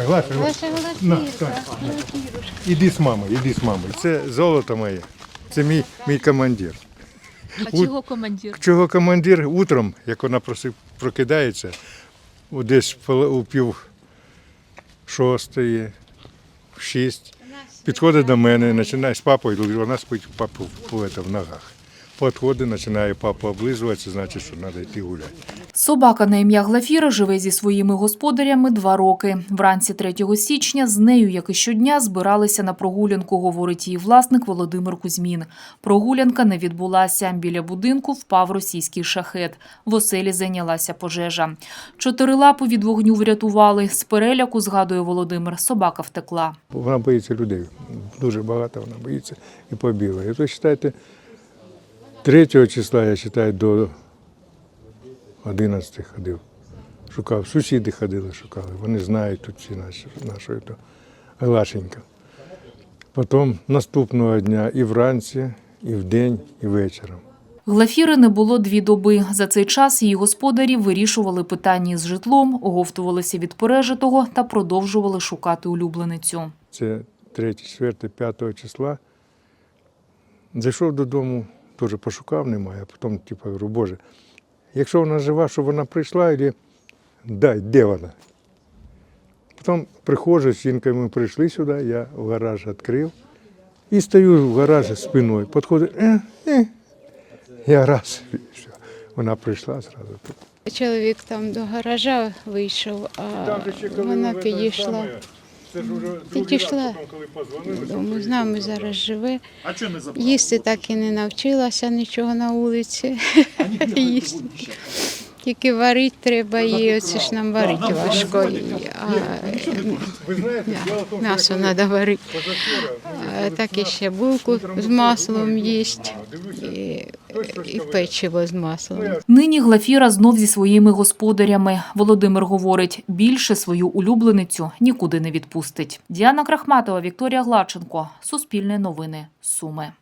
Глаша, Глаша, Глаша. Ваша На, Глафірка, так. Глафірушка. Іди з мамою, іди з мамою. Це золото моє. Це мій, мій командир. А чого командир? Чого командир утром, як вона прокидається, десь у пів шостої, в шість, підходить до мене, починає з папою, вона спить у папу в, в, в ногах. Підходить, починає папу облизуватися, значить, що треба йти гуляти. Собака на ім'я Глафіра живе зі своїми господарями два роки. Вранці 3 січня з нею, як і щодня, збиралися на прогулянку, говорить її власник Володимир Кузьмін. Прогулянка не відбулася. Біля будинку впав російський шахет. В оселі зайнялася пожежа. Чотирилапу від вогню врятували. З переляку, згадує Володимир, собака втекла. Вона боїться людей. Дуже багато вона боїться і побігла. І то вважайте, 3 числа, я вважаю, до 11 ходив. Шукав. Сусіди ходили, шукали. Вони знають тут всі наші, нашої то Глашенька. Потім наступного дня і вранці, і вдень, і вечором. Глафіри не було дві доби. За цей час її господарі вирішували питання з житлом, оговтувалися від пережитого та продовжували шукати улюбленицю. Це 3, 4, 5 числа. Зайшов додому, теж пошукав, немає, а потім, типу, говорю, Боже, якщо вона жива, щоб вона прийшла, і дай, де вона? Потім приходжу, з жінкою ми прийшли сюди, я в гараж відкрив і стою в гаражі спиною. Підходить, е, е. Я раз, і все. Вона прийшла зразу. Чоловік там до гаража вийшов, а вона підійшла. Підійшла додому, з нами зараз живе. А чого не забрали? Їсти так і не навчилася нічого на вулиці. Їсти. Тільки варити треба її, оце ж нам варити важко. А, м'я- м'ясо треба варити. Так і ще булку з маслом їсть і, і печиво з маслом. Нині Глафіра знов зі своїми господарями. Володимир говорить, більше свою улюбленицю нікуди не відпустить. Діана Крахматова, Вікторія Глаченко. Суспільне новини. Суми.